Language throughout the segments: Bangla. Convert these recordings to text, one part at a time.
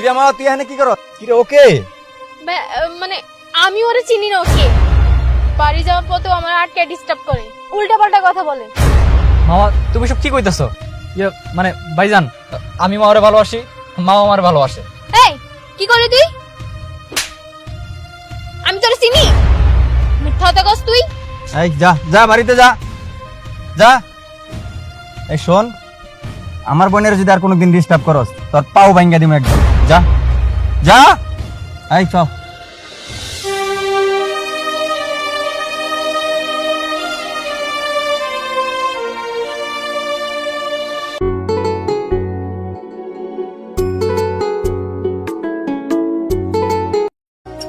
কিরে মা তুই এখানে কি করো? কিরে ওকে? মানে আমি ওরে চিনি না ওকে। বাড়ি যাওয়ার পথেও আমার আটকে ডিস্টার্ব করে। উল্টা পাল্টা কথা বলে। মামা তুমি সব কি কইতাছো? ইয়ে মানে ভাইজান আমি মাওরে ভালোবাসি মাও আমার ভালোবাসে। এই কি করলি তুই? আমি তোরে চিনি? মিথ্যা কথা কস তুই। এই যা যা বাড়িতে যা। যা। এই শোন আমার বোনের যদি আর কোনোদিন ডিস্টার্ব করস, তোর পাও ভাঙ্গা দিম একদম। যা। যা। এই, চল।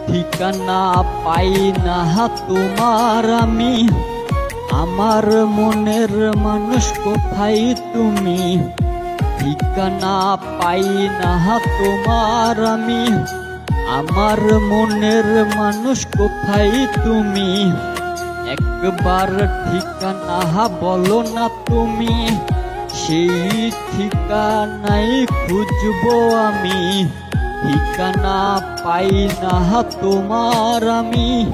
ঠিকানা পাই না তোমার আমি। আমার মনের মানুষ কোথায় তুমি? ঠিকানা পাই না তোমার আমি। আমার মনের মানুষ কোথায় তুমি? একবার ঠিকানা বলো না তুমি। সেই ঠিকানাই খুঁজবো আমি। ঠিকানা পাই না তোমার আমি।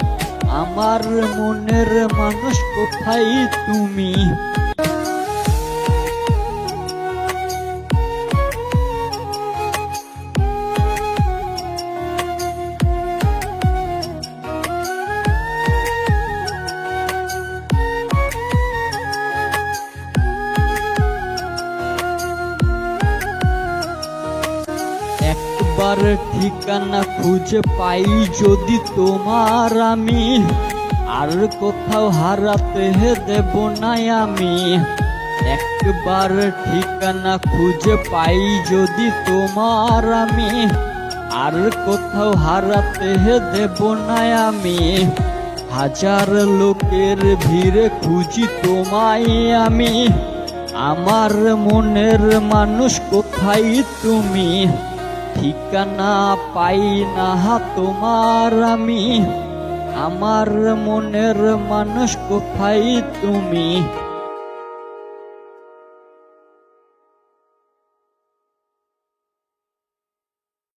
আমার মনের মানুষ কোথায় তুমি? একবার ঠিকানা খুঁজে পাই যদি তোমার আমি। আর কোথাও হারাতে দেব না আমি। একবার ঠিকানা খুঁজে পাই যদি তোমার আমি। আর কোথাও হারাতে দেব না আমি। হাজার লোকের ভিড়ে খুঁজি তোমায় আমি। আমার মনের মানুষ কোথায় তুমি? ঠিকানা পাই না তোমার আমি। আমার মনের মানুষ কোথায় তুমি?